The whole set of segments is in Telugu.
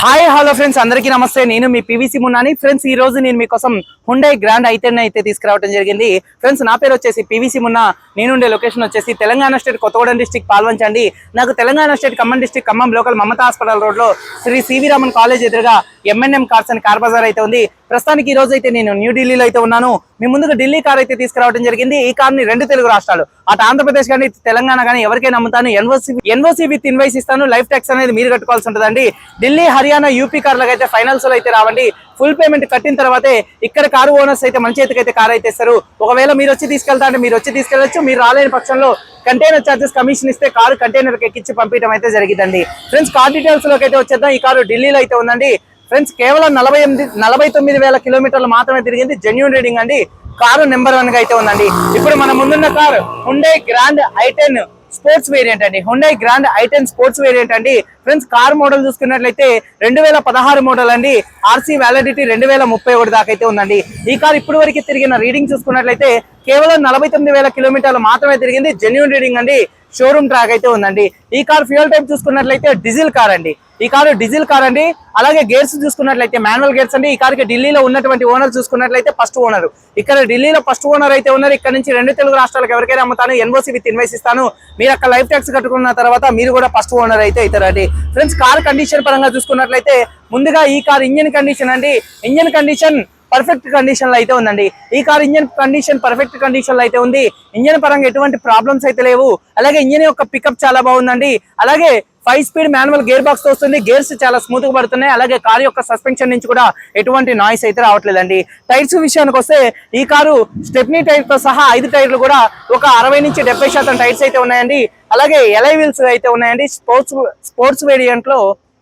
హాయ్ హలో ఫ్రెండ్స్ అందరికీ నమస్తే. నేను మీ పివిసి మున్నాని. ఫ్రెండ్స్ ఈ రోజు నేను మీకోసం హుండై గ్రాండ్ ఐటెన్ అయితే తీసుకురావడం జరిగింది. ఫ్రెండ్స్ నా పేరు వచ్చేసి పివిసి మున్నా. నేనుండే లొకేషన్ వచ్చేసి తెలంగాణ స్టేట్ కొత్తగూడెం డిస్టిక్ పాల్వంచండి. నాకు Telangana state Khammam district Khammam local Mamata hospital రోడ్లో Shri C V Raman college ఎదురుగా M N M cars and car bazaar అయితే ఉంది. ప్రస్తుతానికి ఈ రోజు అయితే నేను న్యూఢిల్లీలో అయితే ఉన్నాను. మీ ముందుకు ఢిల్లీ కార్ అయితే తీసుకురావడం జరిగింది. ఈ కార్ని రెండు తెలుగు రాష్ట్రాలు అటు ఆంధ్రప్రదేశ్ కానీ తెలంగాణ కానీ ఎవరికైనా అమ్ముతాను. ఎన్ఓసీ ఎన్ఓసీ విత్ ఇన్వైస్ ఇస్తాను. లైఫ్ ట్యాక్స్ అనేది మీరు కట్టుకోవాల్సి ఉంటుందండి. ఢిల్లీ హర్యానా యూపీ కార్లకు అయితే ఫైనాన్స్లో అయితే రావండి. ఫుల్ పేమెంట్ కట్టిన తర్వాతే ఇక్కడ కారు ఓనర్స్ అయితే మన చేతికి అయితే కార్ అయితే ఇస్తారు. ఒకవేళ మీరు వచ్చి తీసుకెళ్తా అంటే మీరు వచ్చి తీసుకెళ్ళచ్చు. మీరు రాలేని పక్షంలో కంటైనర్ ఛార్జెస్ కమిషన్ ఇస్తే కారు కంటైనర్ ఎక్కించి పంపించడం అయితే జరిగిందండి. ఫ్రెండ్స్ కార్ డీటెయిల్స్లోకి అయితే వచ్చేద్దాం. ఈ కారు ఢిల్లీలో అయితే ఉందండి. ఫ్రెండ్స్ కేవలం నలభై ఎనిమిది నలభై తొమ్మిది వేల కిలోమీటర్లు మాత్రమే తిరిగింది. జెన్యున్ రీడింగ్ అండి. కారు నెంబర్ వన్గా అయితే ఉందండి. ఇప్పుడు మన ముందున్న car Hyundai grand i ten sports variant అండి. Hyundai grand i ten sports variant అండి. ఫ్రెండ్స్ కార్ మోడల్ చూసుకున్నట్లయితే రెండు వేల పదహారు మోడల్ అండి. ఆర్సీ వ్యాలిడిటీ రెండు వేల ముప్పై ఒకటి దాకా అయితే ఉందండి. ఈ కార్ ఇప్పుడు వరకు తిరిగిన రీడింగ్ చూసుకున్నట్లయితే కేవలం నలభై తొమ్మిది వేల కిలోమీటర్లు మాత్రమే తిరిగింది. జెన్యున్ రీడింగ్ అండి. షోరూమ్ ట్రాక్ అయితే ఉందండి. ఈ కార్ ఫ్యూయల్ టైప్ చూసుకున్నట్లయితే డీజిల్ కార్ అండి. ఈ కారు డీజిల్ కార్ అండి. అలాగే గేర్స్ చూసుకున్నట్లయితే మాన్యువల్ గేర్స్ అండి. ఈ కార్కి ఢిల్లీలో ఉన్నటువంటి ఓనర్ చూసుకున్నట్లయితే ఫస్ట్ ఓనర్. ఇక్కడ ఢిల్లీలో ఫస్ట్ ఓనర్ అయితే ఉన్నారు. ఇక్కడ నుంచి రెండు తెలుగు రాష్ట్రాలకు ఎవరికైనా అమ్ముతాను. ఎన్ఓసి విత్ ఇన్వైస్ ఇస్తాను మీరు అక్కడ లైఫ్ ట్యాక్స్ కట్టుకున్న తర్వాత మీరు కూడా ఫస్ట్ ఓనర్ అయితే అవుతారండి. ఫ్రెండ్స్ కార్ కండిషన్ పరంగా చూసుకున్నట్లయితే ముందుగా ఈ కార్ ఇంజిన్ కండిషన్ అండి. ఇంజిన్ కండిషన్ పర్ఫెక్ట్ కండిషన్లో అయితే ఉందండి. ఈ కార్ ఇంజన్ కండిషన్ పర్ఫెక్ట్ కండిషన్లో అయితే ఉంది. ఇంజన్ పరంగా ఎటువంటి ప్రాబ్లమ్స్ అయితే లేవు. అలాగే ఇంజన్ యొక్క పికప్ చాలా బాగుందండి. అలాగే five speed manual gear box వస్తుంది. గేర్స్ చాలా స్మూత్గా పడుతున్నాయి. అలాగే కార్ యొక్క సస్పెన్షన్ నుంచి కూడా ఎటువంటి నాయిస్ అయితే రావట్లేదండి. టైర్స్ విషయానికి వస్తే ఈ కారు స్టెప్నీ టైర్తో సహా ఐదు టైర్లు కూడా ఒక అరవై నుంచి డెబ్బై శాతం టైర్స్ అయితే ఉన్నాయండి. అలాగే ఎలై వీల్స్ అయితే ఉన్నాయండి. స్పోర్ట్స్ స్పోర్ట్స్ వేరియంట్లో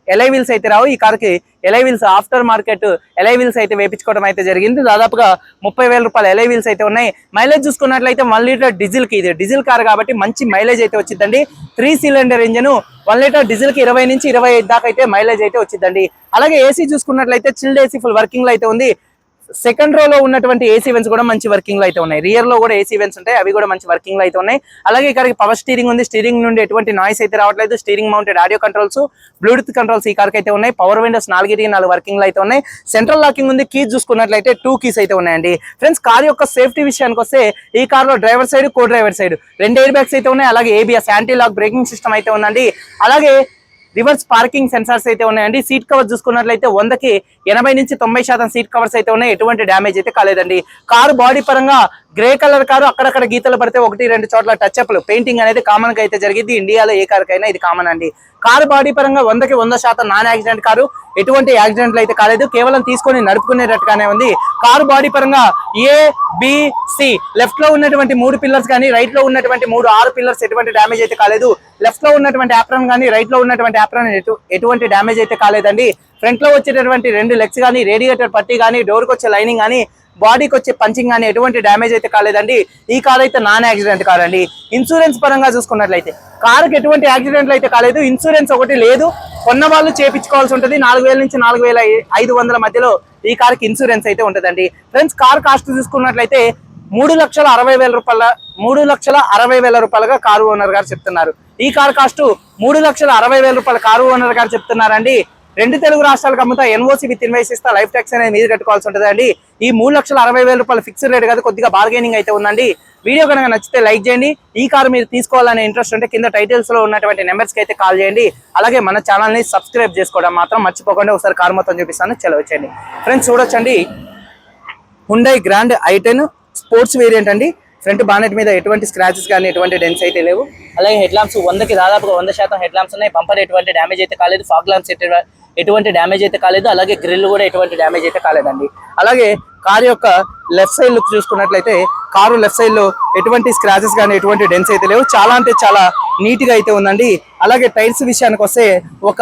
ఎలై వీల్స్ అయితే రావు. ఈ కార్కి వీల్స్ ఆఫ్టర్ మార్కెట్ ఎలైవిల్స్ అయితే వేపించుకోవడం అయితే జరిగింది. దాదాపుగా ముప్పై వేల రూపాయల ఎలైవిల్స్ అయితే ఉన్నాయి. మైలేజ్ చూసుకున్నట్లయితే వన్ లీటర్ డీజిల్కి ఇది డీజిల్ కార్ కాబట్టి మంచి మైలేజ్ అయితే వచ్చిందండి. Three cylinder engine one litre డీజిల్కి ఇరవై నుంచి ఇరవై ఐదు దాకా అయితే మైలేజ్ అయితే వచ్చిందండి. అలాగే ఏసీ చూసుకున్నట్లయితే చిల్డ్ ఏసీ ఫుల్ వర్కింగ్లో అయితే ఉంది. సెకండ్ రో లో ఉన్నటువంటి ఏసీ వెన్స్ కూడా మంచి వర్కింగ్లో అయితే ఉన్నాయి. రియర్లో కూడా ఏసీ వెన్స్ ఉంటాయి అవి కూడా మంచి వర్కింగ్లో అయితే ఉన్నాయి. అలాగే ఇక్కడికి పవర్ స్టీరింగ్ ఉంది. స్టీరింగ్ నుండి ఎటువంటి నాయిస్ అయితే రావట్లేదు. Steering mounted audio controls bluetooth controls ఈ కార్కి అయితే ఉన్నాయి. పవర్ విండోస్ నాలుగిటికి నాలుగు వర్కింగ్లో అయితే ఉన్నాయి. సెంట్రల్ లాకింగ్ ఉంది. కీస్ చూసుకున్నట్లయితే టూ కీస్ అయితే ఉన్నాయండి. ఫ్రెండ్స్ కార్ యొక్క సేఫ్టీ విషయానికి వస్తే ఈ కార్లో driver side co driver side రెండు ఎయిర్ బ్యాగ్స్ అయితే ఉన్నాయి. అలాగే ABS anti lock braking system అయితే ఉందండి. అలాగే రివర్స్ పార్కింగ్ సెన్సార్స్ అయితే ఉన్నాయండి. సీట్ కవర్ చూసుకున్నట్లయితే వందకి ఎనభై నుంచి తొంభై శాతం సీట్ కవర్స్ అయితే ఉన్నాయి. ఎటువంటి డ్యామేజ్ అయితే కాలేదండి. కారు బాడీ పరంగా గ్రే కలర్ కారు అక్కడక్కడ గీతలు పడితే ఒకటి రెండు చోట్ల టచ్ అప్లు పెయింటింగ్ అనేది కామన్గా అయితే జరిగింది. ఇండియాలో ఏ కారుకైనా ఇది కామన్ అండి. కారు బాడీ పరంగా వందకి వంద శాతం నాన్ యాక్సిడెంట్ కారు. ఎటువంటి యాక్సిడెంట్లు అయితే కాలేదు. కేవలం తీసుకొని నడుపుకునేటట్టుగానే ఉంది. కారు బాడీ పరంగా ఏ బిసి లెఫ్ట్లో ఉన్నటువంటి మూడు పిల్లర్స్ కానీ రైట్లో ఉన్నటువంటి మూడు ఆరు పిల్లర్స్ ఎటువంటి డ్యామేజ్ అయితే కాలేదు. లెఫ్ట్లో ఉన్నటువంటి యాప్రాన్ కానీ రైట్లో ఉన్నటువంటి యాప్రాన్ ఎటువంటి డ్యామేజ్ అయితే కాలేదండి. ఫ్రంట్లో వచ్చేటటువంటి రెండు లెగ్స్ కానీ రేడియేటర్ పట్టి కానీ డోర్కి వచ్చే లైనింగ్ కానీ బాడీకి వచ్చే పంచింగ్ కానీ ఎటువంటి డ్యామేజ్ అయితే కాలేదండి. ఈ కార్ అయితే నాన్ యాక్సిడెంట్ కార్ అండి. ఇన్సూరెన్స్ పరంగా చూసుకున్నట్లయితే కారుకి ఎటువంటి యాక్సిడెంట్లు అయితే కాలేదు. ఇన్సూరెన్స్ ఒకటి లేదు. కొన్న వాళ్ళు చేపించుకోవాల్సి ఉంటుంది. నాలుగు వేల నుంచి నాలుగు వేల ఐదు వందల మధ్యలో ఈ కార్కి ఇన్సూరెన్స్ అయితే ఉంటుందండి. ఫ్రెండ్స్ కార్ కాస్ట్ చూసుకున్నట్లయితే మూడు లక్షల అరవై వేల రూపాయల మూడు లక్షల అరవై వేల రూపాయలుగా కారు ఓనర్ గారు చెప్తున్నారు. ఈ కార్ కాస్ట్ మూడు లక్షల అరవై వేల రూపాయల కారు ఓనర్ గారు చెప్తున్నారండి. రెండు తెలుగు రాష్ట్రాలకు అమ్ముతా ఎన్ఓసి విత్ ఇన్వైస్ ఇస్తా లైఫ్ ట్యాక్స్ అనేది మీరు కట్టుకోవాల్సి ఉంటుంది అండి. ఈ మూడు లక్షల అరవై వేల రూపాయల ఫిక్స్డ్ రేట్ కాదు కొద్దిగా బార్గెనింగ్ అయితే ఉందండి. వీడియో కనుక నచ్చితే లైక్ చేయండి. ఈ కారు మీరు తీసుకోవాలనే ఇంట్రెస్ట్ ఉంటే కింద టైటిల్స్లో ఉన్నటువంటి నెంబర్స్కి అయితే కాల్ చేయండి. అలాగే మన ఛానల్ని సబ్స్క్రైబ్ చేసుకోవడం మాత్రం మర్చిపోకుండా. ఒకసారి కారు మొత్తం చూపిస్తాను చెలవచ్చండి ఫ్రెండ్స్ చూడొచ్చండి. Hyundai grand i ten sports variant అండి. ఫ్రంట్ బానెట్ మీద ఎటువంటి స్క్రాచెస్ కానీ ఎటువంటి డెన్స్ అయితే లేవు. అలాగే హెడ్ లాంప్స్ వందకి దాదాపుగా వంద శాతం హెడ్ లాంప్స్ ఉన్నాయి. బంపర్ ఎటువంటి డ్యామేజ్ అయితే కాలేదు. ఫాగ్ లాంప్స్ ఎటువంటి ఎటువంటి డ్యామేజ్ అయితే కాలేదు. అలాగే గ్రిల్ కూడా ఎటువంటి డ్యామేజ్ అయితే కాలేదండి. అలాగే కారు యొక్క లెఫ్ట్ సైడ్ లుక్ చూసుకున్నట్లయితే కారు లెఫ్ట్ సైడ్లో ఎటువంటి స్క్రాచెస్ కానీ ఎటువంటి డెన్స్ అయితే లేవు. చాలా అంటే చాలా నీట్గా అయితే ఉందండి. అలాగే టైర్స్ విషయానికి వస్తే ఒక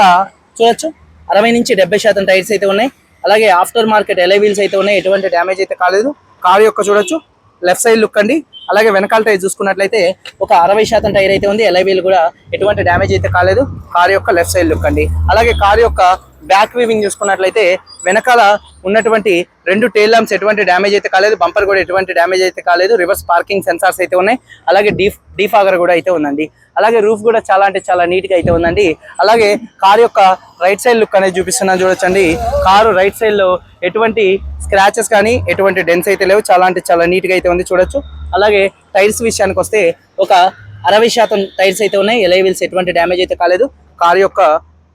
చూడొచ్చు. అరవై నుంచి డెబ్బై శాతం టైర్స్ అయితే ఉన్నాయి. అలాగే ఆఫ్టర్ మార్కెట్ ఎలై వీల్స్ అయితే ఉన్నాయి. ఎటువంటి డ్యామేజ్ అయితే కాలేదు. కారు యొక్క చూడొచ్చు. లెఫ్ట్ సైడ్ లుక్ అండి. అలాగే వెనకాల టైర్ చూసుకున్నట్లయితే ఒక అరవై శాతం టైర్ అయితే ఉంది. ఎలైవీల్ కూడా ఎటువంటి డ్యామేజ్ అయితే కాలేదు. కారు యొక్క లెఫ్ట్ సైడ్ లుక్ అండి. అలాగే కారు యొక్క బ్యాక్ వీవింగ్ చూసుకున్నట్లయితే వెనకాల ఉన్నటువంటి రెండు టైల్ ల్యాంప్స్ ఎటువంటి డ్యామేజ్ అయితే కాలేదు. బంపర్ కూడా ఎటువంటి డ్యామేజ్ అయితే కాలేదు. రివర్స్ పార్కింగ్ సెన్సార్స్ అయితే ఉన్నాయి. అలాగే డీఫ్ డీఫాగర్ కూడా అయితే ఉందండి. అలాగే రూఫ్ కూడా చాలా అంటే చాలా నీట్గా అయితే ఉందండి. అలాగే కార్ యొక్క రైట్ సైడ్ లుక్ అనేది చూపిస్తున్నాను చూడొచ్చండి. కారు రైట్ సైడ్లో ఎటువంటి స్క్రాచెస్ కానీ ఎటువంటి డెన్స్ అయితే లేవు. చాలా అంటే చాలా నీట్గా అయితే ఉంది చూడొచ్చు. అలాగే టైర్స్ విషయానికి వస్తే ఒక అరవై శాతం టైర్స్ అయితే ఉన్నాయి. ఎలై వీల్స్ ఎటువంటి డ్యామేజ్ అయితే కాలేదు. కార్ యొక్క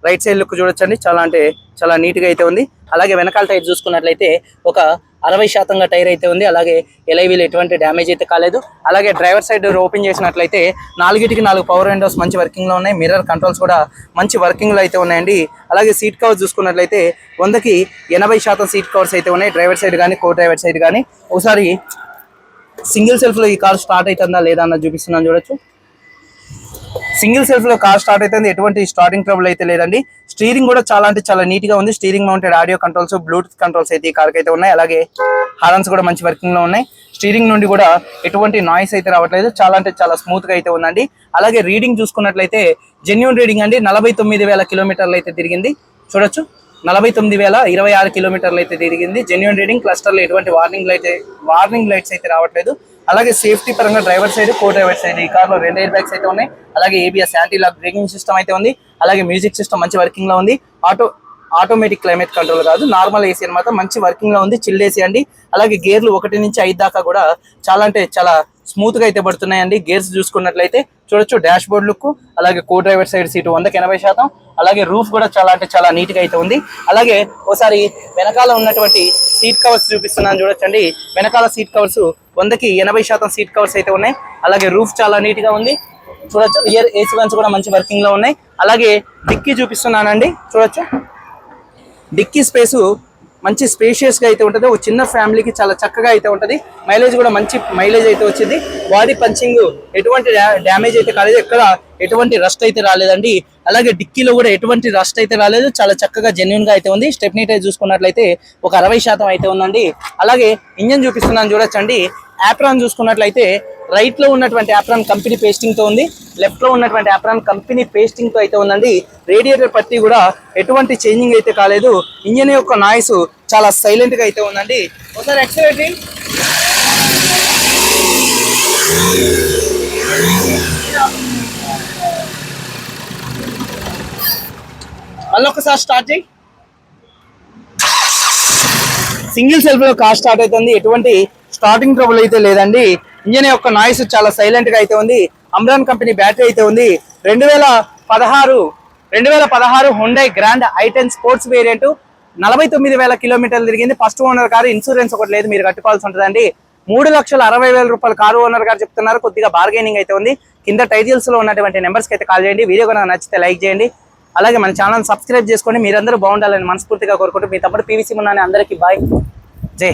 రైట్ సైడ్ లుక్ చూడొచ్చండి. చాలా అంటే చాలా నీట్గా అయితే ఉంది. అలాగే వెనకాల టైర్ చూసుకున్నట్లయితే ఒక అరవై శాతంగా టైర్ అయితే ఉంది. అలాగే ఎలైవీలు ఎటువంటి డ్యామేజ్ అయితే కాలేదు. అలాగే డ్రైవర్ సైడ్ ఓపెన్ చేసినట్లయితే నాలుగిటికి నాలుగు పవర్ విండోస్ మంచి వర్కింగ్లో ఉన్నాయి. మిర్రర్ కంట్రోల్స్ కూడా మంచి వర్కింగ్లో అయితే ఉన్నాయండి. అలాగే సీట్ కవర్స్ చూసుకున్నట్లయితే వందకి ఎనభై శాతం సీట్ కవర్స్ అయితే ఉన్నాయి. డ్రైవర్ సైడ్ కానీ కో డ్రైవర్ సైడ్ కానీ. ఒకసారి సింగిల్ సెల్ఫ్లో ఈ కార్ స్టార్ట్ అవుతుందా లేదా అన్నది చూపిస్తున్నాను చూడొచ్చు. సింగిల్ సెల్ఫ్లో కార్ స్టార్ట్ అయితే ఎటువంటి స్టార్టింగ్ ట్రబుల్ అయితే లేదండి. స్టీరింగ్ కూడా చాలా అంటే చాలా నీట్గా ఉంది. Steering mounted audio controls bluetooth controls అయితే ఈ కార్ అయితే ఉన్నాయి. అలాగే హారన్స్ కూడా మంచి వర్కింగ్లో ఉన్నాయి. స్టీరింగ్ నుండి కూడా ఎటువంటి నాయిస్ అయితే రావట్లేదు. చాలా అంటే చాలా స్మూత్గా అయితే ఉందండి. అలాగే రీడింగ్ చూసుకున్నట్లయితే జెన్యున్ రీడింగ్ అండి. నలభై తొమ్మిది వేల కిలోమీటర్లు అయితే తిరిగింది. చూడొచ్చు. నలభై తొమ్మిది వేల ఇరవై ఆరు కిలోమీటర్లు అయితే తిరిగింది. జెన్యున్ రీడింగ్ క్లస్టర్లో ఎటువంటి వార్నింగ్ లైట్ వార్నింగ్ లైట్స్ అయితే రావట్లేదు. అలాగే సేఫ్టీ పరంగా driver side co driver side ఈ కార్లో రెండు ఎయిర్ బ్యాగ్స్ అయితే ఉన్నాయి. అలాగే ABS anti lock braking system అయితే ఉంది. అలాగే మ్యూజిక్ సిస్టమ్ మంచి వర్కింగ్లో ఉంది. ఆటో ఆటోమేటిక్ క్లైమేట్ కంట్రోల్ కాదు నార్మల్ ఏసీ అనమాట మంచి వర్కింగ్లో ఉంది. చిల్డ్ ఏసీ అండి. అలాగే గేర్లు ఒకటి నుంచి ఐదు దాకా కూడా చాలా అంటే చాలా స్మూత్గా అయితే పడుతున్నాయండి. గేర్స్ చూసుకున్నట్లయితే చూడొచ్చు డాష్ బోర్డ్ లుక్ అలాగే కో డ్రైవర్ సైడ్ సీటు వందకి ఎనభై శాతం. అలాగే రూఫ్ కూడా చాలా అంటే చాలా నీట్గా అయితే ఉంది. అలాగే ఒకసారి వెనకాల ఉన్నటువంటి సీట్ కవర్స్ చూపిస్తున్నాను చూడొచ్చండి. వెనకాల సీట్ కవర్స్ వందకి ఎనభై శాతం సీట్ కవర్స్ అయితే ఉన్నాయి. అలాగే రూఫ్ చాలా నీట్గా ఉంది. చూడొచ్చు. ఇయర్ ఏసీ వన్స్ కూడా మంచి వర్కింగ్లో ఉన్నాయి. అలాగే డిక్కీ చూపిస్తున్నానండి. చూడొచ్చు. డిక్కీ స్పేసు మంచి స్పేషియస్గా అయితే ఉంటుంది. ఒక చిన్న ఫ్యామిలీకి చాలా చక్కగా అయితే ఉంటుంది. మైలేజ్ కూడా మంచి మైలేజ్ అయితే వచ్చింది. బాడీ పంచింగ్ ఎటువంటి డ్యామేజ్ అయితే కాలేదు. ఎక్కడ ఎటువంటి రస్ట్ అయితే రాలేదండి. అలాగే డిక్కీలో కూడా ఎటువంటి రస్ట్ అయితే రాలేదు. చాలా చక్కగా జెన్యున్గా అయితే ఉంది. స్టెప్నీ చూసుకున్నట్లయితే ఒక అరవై శాతం అయితే ఉందండి. అలాగే ఇంజన్ చూపిస్తున్నాను చూడొచ్చండి. యాప్రాన్ చూసుకున్నట్లయితే రైట్లో ఉన్నటువంటి ఆప్రాన్ కంపెనీ పేస్టింగ్తో ఉంది. లెఫ్ట్లో ఉన్నటువంటి ఆప్రాన్ కంపెనీ పేస్టింగ్తో అయితే ఉందండి. రేడియేటర్ పట్టి కూడా ఎటువంటి చేంజింగ్ అయితే కాలేదు. ఇంజన్ యొక్క నాయిస్ చాలా సైలెంట్గా అయితే ఉందండి. ఒకసారి యాక్సిలేటరీ మళ్ళీ ఒకసారి స్టార్ట్ చేయి. సింగిల్ సెల్ఫ్లో కార్ స్టార్ట్ అవుతుంది. ఎటువంటి స్టార్టింగ్ ట్రబుల్ అయితే లేదండి. ఇంజన్ యొక్క నాయిస్ చాలా సైలెంట్గా అయితే ఉంది. అమ్రాన్ కంపెనీ బ్యాటరీ అయితే ఉంది. రెండు వేల పదహారు రెండు వేల పదహారు Hyundai grand i ten sports variant నలభై తొమ్మిది వేల కిలోమీటర్లు తిరిగింది. ఫస్ట్ ఓనర్ కారు ఇన్సూరెన్స్ ఒకటి లేదు మీరు కట్టుకోవాల్సి ఉంటుందండి. మూడు లక్షల అరవై వేల రూపాయలు కారు ఓనర్ గారు చెప్తున్నారు. కొద్దిగా బార్గెనింగ్ అయితే ఉంది. కింద టైటిల్స్లో ఉన్నటువంటి నెంబర్స్కి అయితే కాల్ చేయండి. వీడియో కనుక నచ్చితే లైక్ చేయండి. అలాగే మన ఛానల్ సబ్స్క్రైబ్ చేసుకోండి మీరందరూ బాగుండాలని మనస్ఫూర్తిగా కోరుకుంటూ మీ తప్పుడు పీవీసీ ఉన్నాను అందరికీ బాయ్ జై